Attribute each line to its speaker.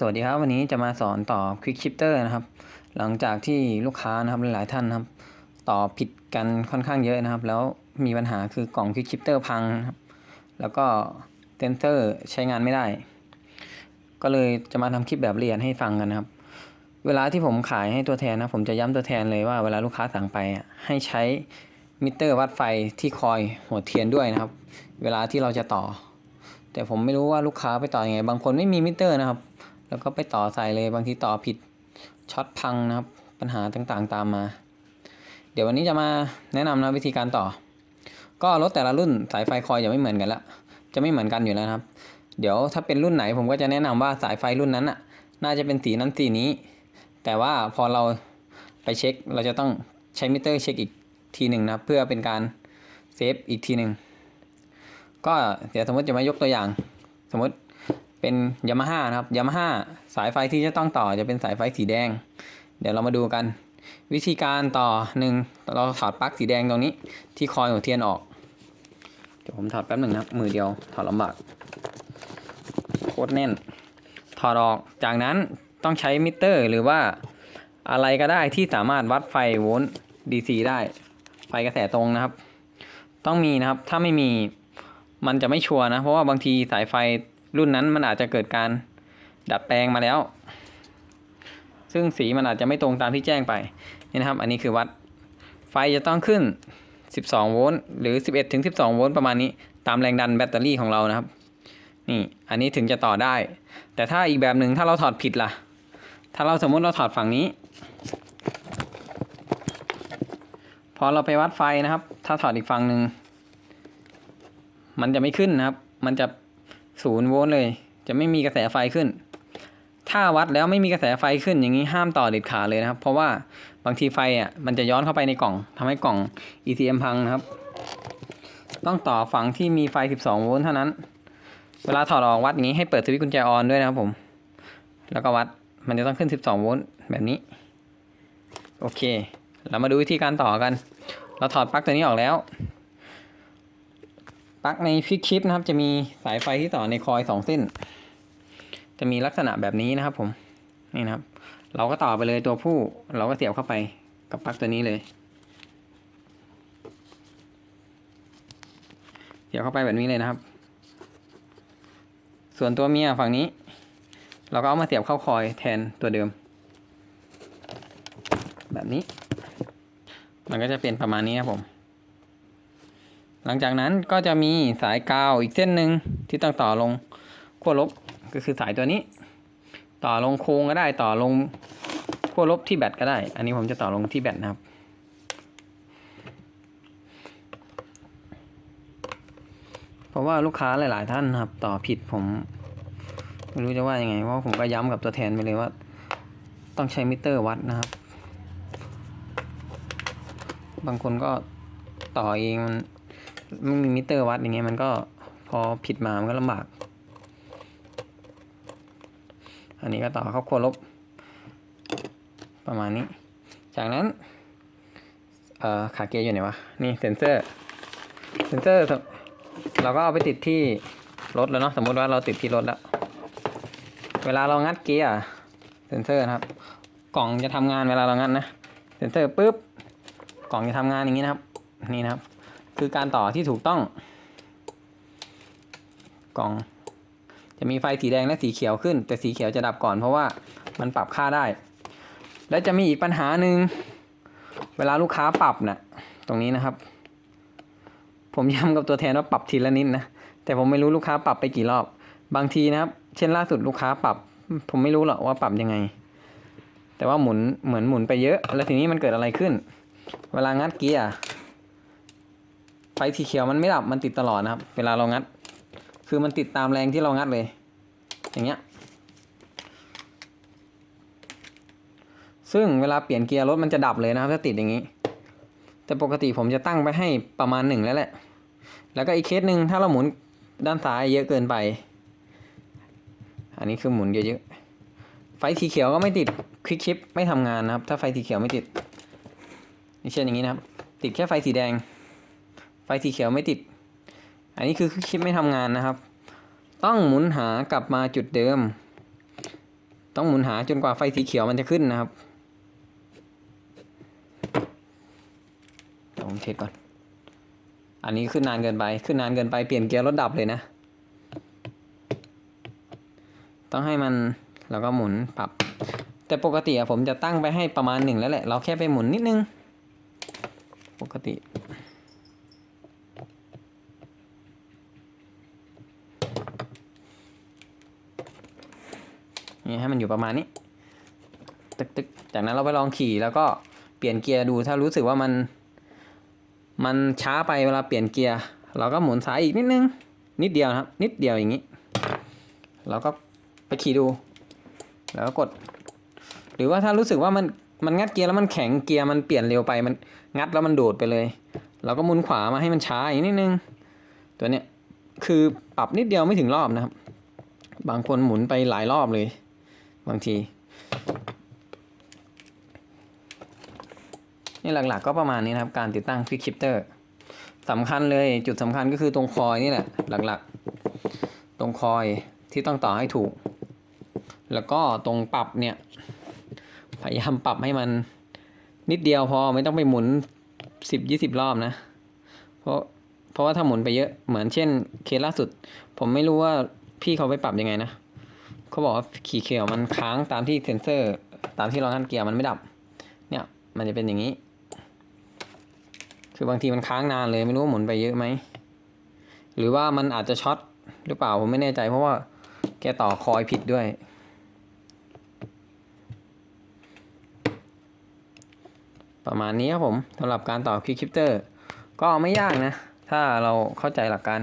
Speaker 1: สวัสดีครับวันนี้จะมาสอนต่อ Quick Shifter นะครับ หลังจากที่ลูกค้านะครับหลายท่านนะครับต่อผิดกันค่อนข้างเยอะนะครับ แล้วมีปัญหาคือกล่อง Quick Shifter พังครับแล้วก็เซนเซอร์ใช้งานไม่ได้ ก็เลยจะมาทำคลิปแบบเรียนให้ฟังกันนะครับ เวลาที่ผมขายให้ตัวแทนนะผมจะย้ำตัวแทนเลยว่าเวลาลูกค้าสั่งไปอะให้ใช้มิเตอร์วัดไฟที่คอยหัวเทียนด้วยนะครับ เวลาที่เราจะต่อ แต่ผมไม่รู้ว่าลูกค้าไปต่ออยังไง บางคนไม่มีมิเตอร์นะครับ แล้วก็ไปต่อใส่เลยบางทีต่อผิดช็อตพังนะครับ ปัญหาต่างๆตามมา เดี๋ยววันนี้จะมาแนะนำนะวิธีการต่อ ก็รถแต่ละรุ่นสายไฟคอยจะไม่เหมือนกันละจะไม่เหมือนกันอยู่แล้วครับ เดี๋ยวถ้าเป็นรุ่นไหนผมก็จะแนะนำว่าสายไฟรุ่นนั้นน่ะ น่าจะเป็นสีนั้นสีนี้ แต่ว่าพอเราไปเช็คเราจะต้องใช้มิเตอร์เช็คอีกทีหนึ่งนะเพื่อเป็นการเซฟอีกทีหนึ่งก็เดี๋ยวสมมติจะมายกตัวอย่าง สมมติ เป็นยามาฮ่านะครับยามาฮ่าสายไฟที่จะต้องต่อจะเป็นสายไฟสีแดง เดี๋ยวเรามาดูกัน วิธีการต่อหนึ่งเราถอดปลั๊กสีแดงตรงนี้ ที่คอยหัวเทียนออกเดี๋ยวผมถอดแป๊บหนึ่งนะมือเดียวถอดลำบากโคตรแน่น ถอดออกจากนั้นต้องใช้มิเตอร์หรือว่าอะไรก็ได้ที่สามารถวัดไฟโวลต์ DC ได้ ไฟกระแสตรงนะครับ ต้องมีนะครับถ้าไม่มีมันจะไม่ชัวร์นะ เพราะว่าบางทีสายไฟ รุ่นนั้นมันอาจจะเกิดการดัดแปลงมาแล้ว ซึ่งสีมันอาจจะไม่ตรงตามที่แจ้งไปนี่นะครับ อันนี้คือวัดไฟจะต้องขึ้น 12 โวลต์หรือ 11ถึง12 โวลต์ประมาณนี้ตามแรงดันแบตเตอรี่ของเรานะครับ นี่อันนี้ถึงจะต่อได้ แต่ถ้าอีกแบบหนึ่งถ้าเราถอดผิดล่ะ ถ้าเราสมมติเราถอดฝั่งนี้ พอเราไปวัดไฟนะครับ ถ้าถอดอีกฝั่งหนึ่งมันจะไม่ขึ้นนะครับ มันจะ ศูนย์โวลต์เลย จะไม่มีกระแสไฟขึ้น ถ้าวัดแล้วไม่มีกระแสไฟขึ้นอย่างนี้ห้ามต่อเด็ดขาดเลยนะครับ เพราะว่าบางทีไฟอะมันจะย้อนเข้าไปในกล่องทำให้กล่อง ECM พังนะครับ ต้องต่อฝั่งที่มีไฟ 12 โวลต์เท่านั้น เวลาถอดออกวัดอย่างนี้ให้เปิดสวิตช์กุญแจออนด้วยนะครับผม แล้วก็วัดมันจะต้องขึ้น 12 โวลต์แบบนี้ โอเค เรามาดูวิธีการต่อกัน เราถอดปลั๊กตัวนี้ออกแล้ว ลั๊กในฟิกชิปนะครับ จะมีสายไฟที่ต่อในคอยสองเส้น จะมีลักษณะแบบนี้นะครับ ผมนี่นะครับ เราก็ต่อไปเลยตัวผู้ เราก็เสียบเข้าไปกับปลั๊กตัวนี้เลย เสียบเข้าไปแบบนี้เลยนะครับ ส่วนตัวเมียฝั่งนี้ เราก็เอามาเสียบเข้าคอยแทนตัวเดิม แบบนี้ มันก็จะเป็นประมาณนี้ครับผม หลังจากนั้นก็จะมีสายกาวอีกเส้นหนึ่งที่ต้องต่อลงขั้วลบก็คือสายตัวนี้ ต่อลงโค้งก็ได้ต่อลงขั้วลบที่แบตก็ได้ อันนี้ผมจะต่อลงที่แบตนะครับ เพราะว่าลูกค้าหลาย ๆ ท่านนะครับ ต่อผิดผมไม่รู้จะว่ายังไงเพราะผมก็ย้ำกับตัวแทนไปเลยว่า ต้องใช้มิเตอร์วัดนะครับ บางคนก็ต่อเองมัน ไม่มีมิเตอร์วัดอย่างเงี้ยมันก็พอผิดมามันก็ลำบาก อันนี้ก็ต่อเข้าขั้วลบ ประมาณนี้ จากนั้น เอ่อขาเกียร์อยู่ไหนวะ นี่เซ็นเซอร์ เซ็นเซอร์ เราก็เอาไปติดที่รถแล้วเนาะ สมมติว่าเราติดที่รถแล้ว เวลาเรางัดเกียร์ เซ็นเซอร์นะครับ กล่องจะทำงานเวลาเรางัดนะ เซ็นเซอร์ปุ๊บ กล่องจะทำงานอย่างนี้นะครับ นี่นะครับ คือการต่อที่ถูกต้อง กล่อง จะมีไฟสีแดงและสีเขียวขึ้น แต่สีเขียวจะดับก่อนเพราะว่ามันปรับค่าได้ และจะมีอีกปัญหาหนึ่งเวลาลูกค้าปรับนะ่ะ ตรงนี้นะครับ ผมย้ำกับตัวแทนว่าปรับทีละนิดนะ แต่ผมไม่รู้ลูกค้าปรับไปกี่รอบ บางทีนะครับ เช่นล่าสุดลูกค้าปรับ ผมไม่รู้หรอกว่าปรับยังไง แต่ว่าหมุนเหมือนหมุนไปเยอะ แล้วทีนี้มันเกิดอะไรขึ้น เวลางัดเกียร์ ไฟสีเขียวมันไม่ดับมันติดตลอดนะครับ เวลาเรางัด คือมันติดตามแรงที่เรางัดเลย อย่างเงี้ย ซึ่งเวลาเปลี่ยนเกียร์รถมันจะดับเลยนะครับ ถ้าติดอย่างนี้ แต่ปกติผมจะตั้งไปให้ประมาณหนึ่งแล้วแหละ แล้วก็อีกเคสหนึ่งถ้าเราหมุนด้านซ้ายเยอะเกินไป อันนี้คือหมุนเยอะๆ ไฟสีเขียวก็ไม่ติดควิกชิปไม่ทำงานนะครับ ถ้าไฟสีเขียวไม่ติดนี่เช่นอย่างนี้นะครับ ติดแค่ไฟสีแดง ไฟสีเขียวไม่ติด อันนี้คือควิปไม่ทำงานนะครับ ต้องหมุนหากลับมาจุดเดิม ต้องหมุนหาจนกว่าไฟสีเขียวมันจะขึ้นนะครับเดี๋ยวผมเทสก่อน อันนี้ขึ้นนานเกินไป ขึ้นนานเกินไปเปลี่ยนเกียร์รถดับเลยนะ ต้องให้มันแล้วก็หมุนปรับ แต่ปกติอะผมจะตั้งไปให้ประมาณหนึ่งแล้วแหละ เราแค่ไปหมุนนิดนึง ปกติ นี่ให้มันอยู่ประมาณนี้ ตึกตึกจากนั้นเราไปลองขี่แล้วก็เปลี่ยนเกียร์ดูถ้ารู้สึกว่ามัน มันช้าไปเวลาเปลี่ยนเกียร์เราก็หมุนซ้ายอีกนิดนึง นิดเดียวครับ นิดเดียวอย่างนี้ เราก็ไปขี่ดู แล้วก็กด หรือว่าถ้ารู้สึกว่ามันมันงัดเกียร์แล้วมันแข็งเกียร์มันเปลี่ยนเร็วไปมันงัดแล้วมันโดดไปเลย เราก็หมุนขวามาให้มันช้าอีกนิดนึง ตัวเนี้ยคือปรับนิดเดียวไม่ถึงรอบนะครับ บางคนหมุนไปหลายรอบเลย บางที นี่หลักๆก็ประมาณนี้นะครับ การติดตั้ง Quick Shifter สำคัญเลยจุดสำคัญก็คือตรงคอยนี่แหละ หลักๆ ตรงคอยที่ต้องต่อให้ถูก แล้วก็ตรงปรับเนี่ย พยายามปรับให้มันนิดเดียวพอไม่ต้องไปหมุนสิบยี่สิบรอบนะ เพราะเพราะว่าถ้าหมุนไปเยอะเหมือนเช่นเคสล่าสุด ผมไม่รู้ว่าพี่เขาไปปรับยังไงนะ เขาบอกว่าขี่เขียวมันค้างตามที่เซนเซอร์ ตามที่เราขั้นเกียร์มันไม่ดับ เนี่ย มันจะเป็นอย่างนี้ คือบางทีมันค้างนานเลยไม่รู้ว่าหมุนไปเยอะไหม หรือว่ามันอาจจะช็อตหรือเปล่าผมไม่แน่ใจเพราะว่าแกต่อคอยผิดด้วย ประมาณนี้ครับผมสำหรับการต่อ Quick Shifter ก็ไม่ยากนะ ถ้าเราเข้าใจหลักการ